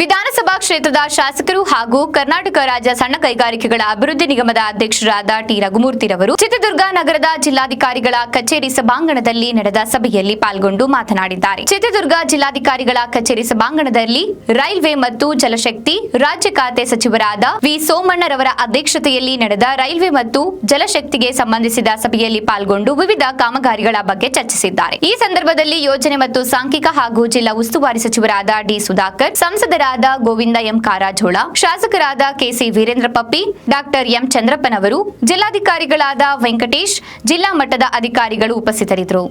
വിധാന ಶಾಸಕರು ಹಾಗೂ ಕರ್ನಾಟಕ ರಾಜ್ಯ ಸಣ್ಣ ಕೈಗಾರಿಕೆಗಳ ಅಭಿವೃದ್ಧಿ ನಿಗಮದ ಅಧ್ಯಕ್ಷರಾದ ಟಿ. ರಘುಮೂರ್ತಿರವರು ಚಿತ್ರದುರ್ಗ ನಗರದ ಜಿಲ್ಲಾಧಿಕಾರಿಗಳ ಕಚೇರಿ ಸಭಾಂಗಣದಲ್ಲಿ ನಡೆದ ಸಭೆಯಲ್ಲಿ ಪಾಲ್ಗೊಂಡು ಮಾತನಾಡಿದ್ದಾರೆ. ಚಿತ್ರದುರ್ಗ ಜಿಲ್ಲಾಧಿಕಾರಿಗಳ ಕಚೇರಿ ಸಭಾಂಗಣದಲ್ಲಿ ರೈಲ್ವೆ ಮತ್ತು ಜಲಶಕ್ತಿ, ರಾಜ್ಯ ಖಾತೆ ಸಚಿವರಾದ ವಿ. ಸೋಮಣ್ಣರವರ ಅಧ್ಯಕ್ಷತೆಯಲ್ಲಿ ನಡೆದ ರೈಲ್ವೆ ಮತ್ತು ಜಲಶಕ್ತಿಗೆ ಸಂಬಂಧಿಸಿದ ಸಭೆಯಲ್ಲಿ ಪಾಲ್ಗೊಂಡು ವಿವಿಧ ಕಾಮಗಾರಿಗಳ ಬಗ್ಗೆ ಚರ್ಚಿಸಿದ್ದಾರೆ. ಈ ಸಂದರ್ಭದಲ್ಲಿ ಯೋಜನೆ ಮತ್ತು ಸಾಂಖ್ಯಿಕ ಹಾಗೂ ಜಿಲ್ಲಾ ಉಸ್ತುವಾರಿ ಸಚಿವರಾದ ಡಿ. ಸುಧಾಕರ್, ಸಂಸದರಾದ ಗೋವಿಂದ ಎಂ ಕಾರಾಜೋಳ, ಶಾಸಕರಾದ KC Veerendra Puppy, doctor M ಚಂದ್ರಪ್ಪನವರು, ಜಿಲ್ಲಾಧಿಕಾರಿಗಳಾದ ವೆಂಕಟೇಶ್, ಜಿಲ್ಲಾ ಮಟ್ಟದ ಅಧಿಕಾರಿಗಳು ಉಪಸ್ಥಿತರಿದ್ದರು.